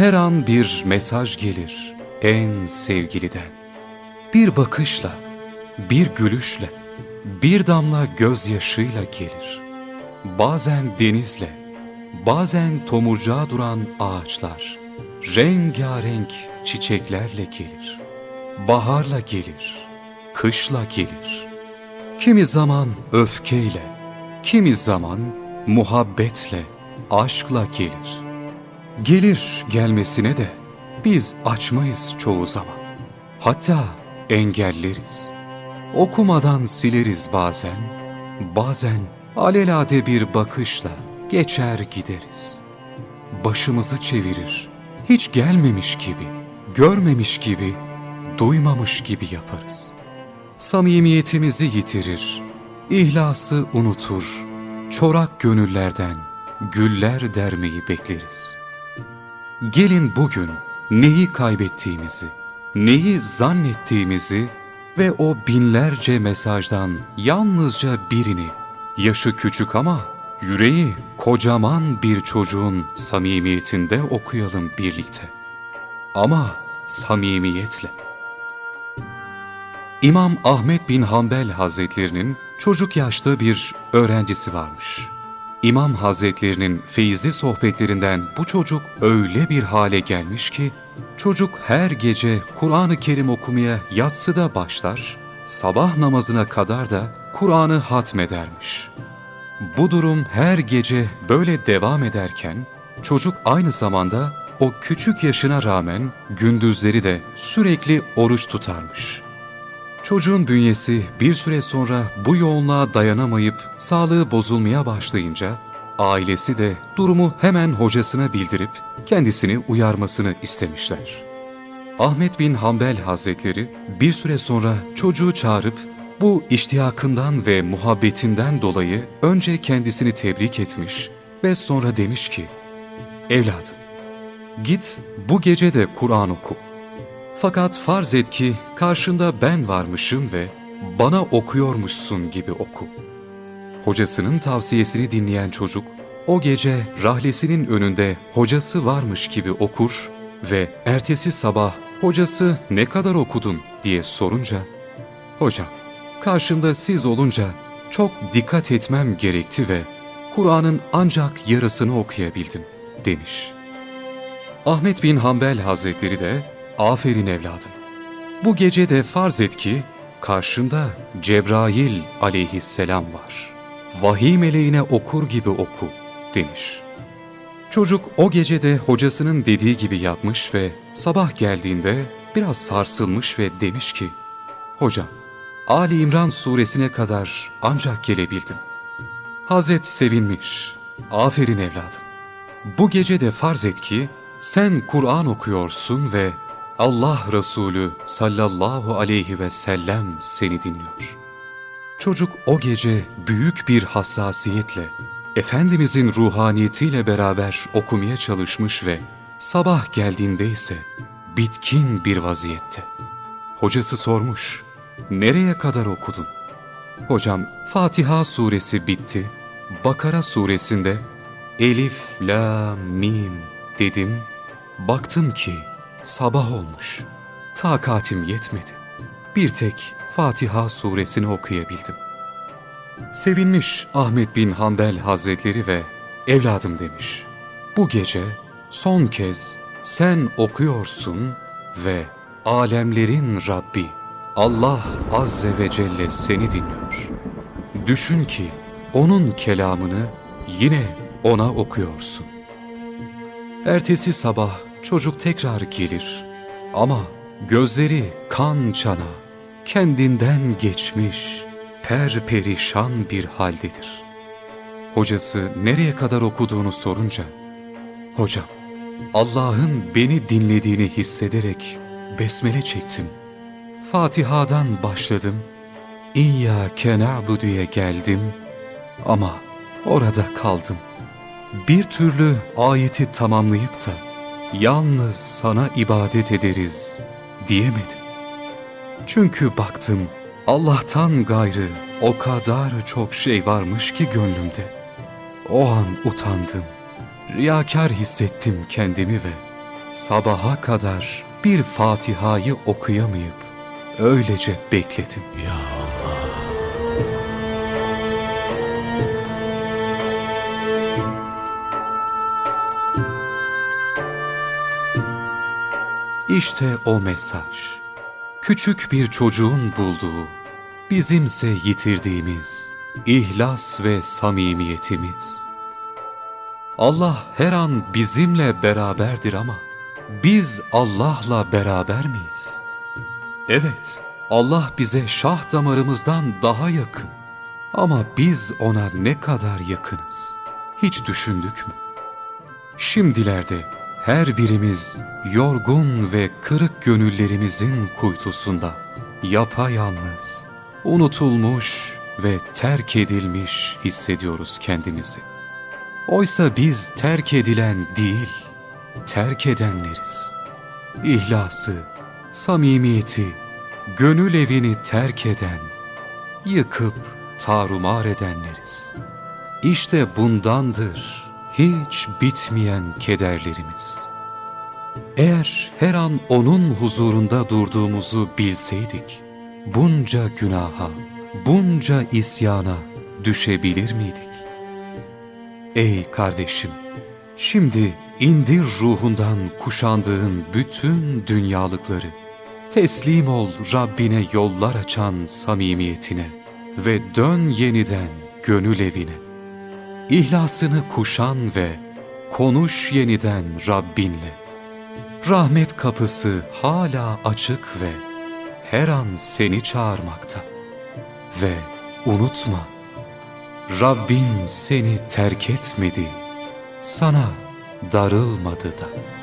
Her an bir mesaj gelir en sevgiliden. Bir bakışla, bir gülüşle, bir damla gözyaşıyla gelir. Bazen denizle, bazen tomurcağa duran ağaçlar, rengarenk çiçeklerle gelir. Baharla gelir, kışla gelir. Kimi zaman öfkeyle, kimi zaman muhabbetle, aşkla gelir. Gelir gelmesine de biz açmayız çoğu zaman. Hatta engelleriz. Okumadan sileriz bazen, bazen alelade bir bakışla geçer gideriz. Başımızı çevirir, hiç gelmemiş gibi, görmemiş gibi, duymamış gibi yaparız. Samimiyetimizi yitirir, ihlası unutur, çorak gönüllerden güller dermeyi bekleriz. Gelin bugün neyi kaybettiğimizi, neyi zannettiğimizi ve o binlerce mesajdan yalnızca birini, yaşı küçük ama yüreği kocaman bir çocuğun samimiyetinde okuyalım birlikte. Ama samimiyetle. İmam Ahmet bin Hanbel Hazretlerinin çocuk yaşta bir öğrencisi varmış. İmam Hazretlerinin feyizli sohbetlerinden bu çocuk öyle bir hale gelmiş ki, çocuk her gece Kur'an-ı Kerim okumaya yatsıda başlar, sabah namazına kadar da Kur'an'ı hatmedermiş. Bu durum her gece böyle devam ederken, çocuk aynı zamanda o küçük yaşına rağmen gündüzleri de sürekli oruç tutarmış.'' Çocuğun bünyesi bir süre sonra bu yoğunluğa dayanamayıp sağlığı bozulmaya başlayınca ailesi de durumu hemen hocasına bildirip kendisini uyarmasını istemişler. Ahmet bin Hanbel Hazretleri bir süre sonra çocuğu çağırıp bu iştiyakından ve muhabbetinden dolayı önce kendisini tebrik etmiş ve sonra demiş ki, Evladım, git bu gece de Kur'an oku. Fakat farz et ki karşında ben varmışım ve bana okuyormuşsun gibi oku. Hocasının tavsiyesini dinleyen çocuk o gece rahlesinin önünde hocası varmış gibi okur ve ertesi sabah hocası ne kadar okudun diye sorunca Hocam karşımda siz olunca çok dikkat etmem gerekti ve Kur'an'ın ancak yarısını okuyabildim demiş. Ahmet bin Hanbel Hazretleri de Aferin evladım. Bu gece de farz et ki karşında Cebrail aleyhisselam var. Vahiy meleğine okur gibi oku demiş. Çocuk o gece de hocasının dediği gibi yapmış ve sabah geldiğinde biraz sarsılmış ve demiş ki Hocam, Ali İmran suresine kadar ancak gelebildim. Hazret sevinmiş. Aferin evladım. Bu gece de farz et ki sen Kur'an okuyorsun ve Allah Resulü sallallahu aleyhi ve sellem seni dinliyor. Çocuk o gece büyük bir hassasiyetle Efendimizin ruhaniyetiyle beraber okumaya çalışmış ve sabah geldiğinde ise bitkin bir vaziyette. Hocası sormuş, nereye kadar okudun? Hocam Fatiha suresi bitti, Bakara suresinde Elif, La, Mim dedim, baktım ki Sabah olmuş. Takatim yetmedi. Bir tek Fatiha suresini okuyabildim. Sevinmiş Ahmet bin Hanbel Hazretleri ve evladım demiş. Bu gece son kez sen okuyorsun ve alemlerin Rabbi Allah Azze ve Celle seni dinliyor. Düşün ki onun kelamını yine ona okuyorsun. Ertesi sabah çocuk tekrar gelir ama gözleri kan çana, kendinden geçmiş, per perişan bir haldedir. Hocası nereye kadar okuduğunu sorunca, Hocam, Allah'ın beni dinlediğini hissederek besmele çektim. Fatiha'dan başladım. İyyâke na'budu'ya geldim ama orada kaldım. Bir türlü ayeti tamamlayıp da yalnız sana ibadet ederiz diyemedim. Çünkü baktım Allah'tan gayrı o kadar çok şey varmış ki gönlümde. O an utandım, riyakar hissettim kendimi ve sabaha kadar bir Fatiha'yı okuyamayıp öylece bekledim. Ya Allah. İşte o mesaj. Küçük bir çocuğun bulduğu, bizimse yitirdiğimiz ihlas ve samimiyetimiz. Allah her an bizimle beraberdir ama biz Allah'la beraber miyiz? Evet, Allah bize şah damarımızdan daha yakın. Ama biz ona ne kadar yakınız? Hiç düşündük mü? Şimdilerde her birimiz yorgun ve kırık gönüllerimizin kuytusunda yapayalnız, unutulmuş ve terk edilmiş hissediyoruz kendimizi. Oysa biz terk edilen değil, terk edenleriz. İhlası, samimiyeti, gönül evini terk eden, yıkıp tarumar edenleriz. İşte bundandır hiç bitmeyen kederlerimiz. Eğer her an O'nun huzurunda durduğumuzu bilseydik, bunca günaha, bunca isyana düşebilir miydik? Ey kardeşim, şimdi indir ruhundan kuşandığın bütün dünyalıkları. Teslim ol Rabbine yollar açan samimiyetine ve dön yeniden gönül evine. İhlasını kuşan ve konuş yeniden Rabbinle. Rahmet kapısı hala açık ve her an seni çağırmakta. Ve unutma, Rabbin seni terk etmedi, sana darılmadı da.''